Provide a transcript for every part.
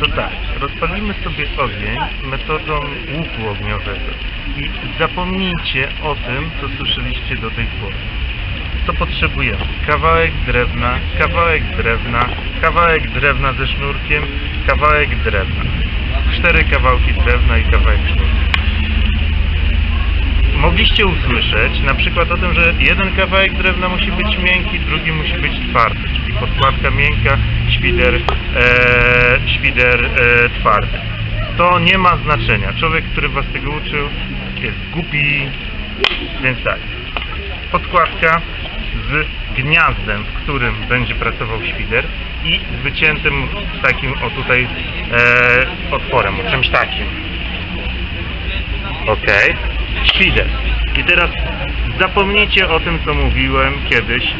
To tak, rozpalimy sobie ogień metodą łuku ogniowego i zapomnijcie o tym, co słyszeliście do tej pory. Co potrzebujemy? Kawałek drewna, kawałek drewna, kawałek drewna ze sznurkiem, kawałek drewna. Cztery kawałki drewna i kawałek sznurka. Mogliście usłyszeć na przykład o tym, że jeden kawałek drewna musi być miękki, drugi musi być twardy, czyli podkładka miękka, świder, e, świder e, twardy. To nie ma znaczenia. Człowiek, który was tego uczył jest głupi, więc tak. Podkładka z gniazdem, w którym będzie pracował świder i z wyciętym takim o tutaj e, otworem, o czymś takim. Ok. Świder. I teraz zapomnijcie o tym, co mówiłem kiedyś, e,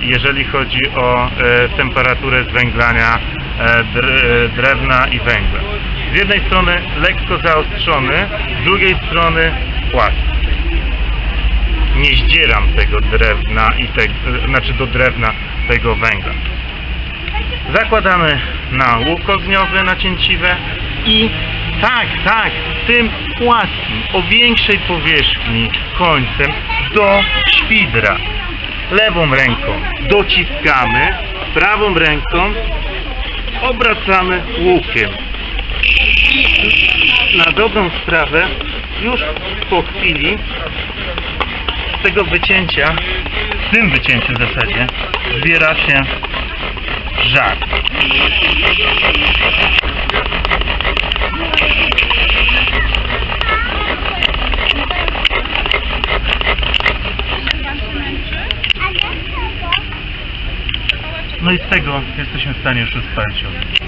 jeżeli chodzi o e, temperaturę zwęglania e, dr- drewna i węgla. Z jednej strony lekko zaostrzony, z drugiej strony płaski. Nie zdzieram tego drewna i te, znaczy do drewna tego węgla. Zakładamy na łuk ogniowy, na cięciwe i tak, tak, tym płaskim, o większej powierzchni końcem do świdra. Lewą ręką dociskamy, prawą ręką obracamy łukiem. Na dobrą sprawę, już po chwili z tego wycięcia, w tym wycięciu w zasadzie, zbiera się żar. No i z tego jesteśmy w stanie już ogień.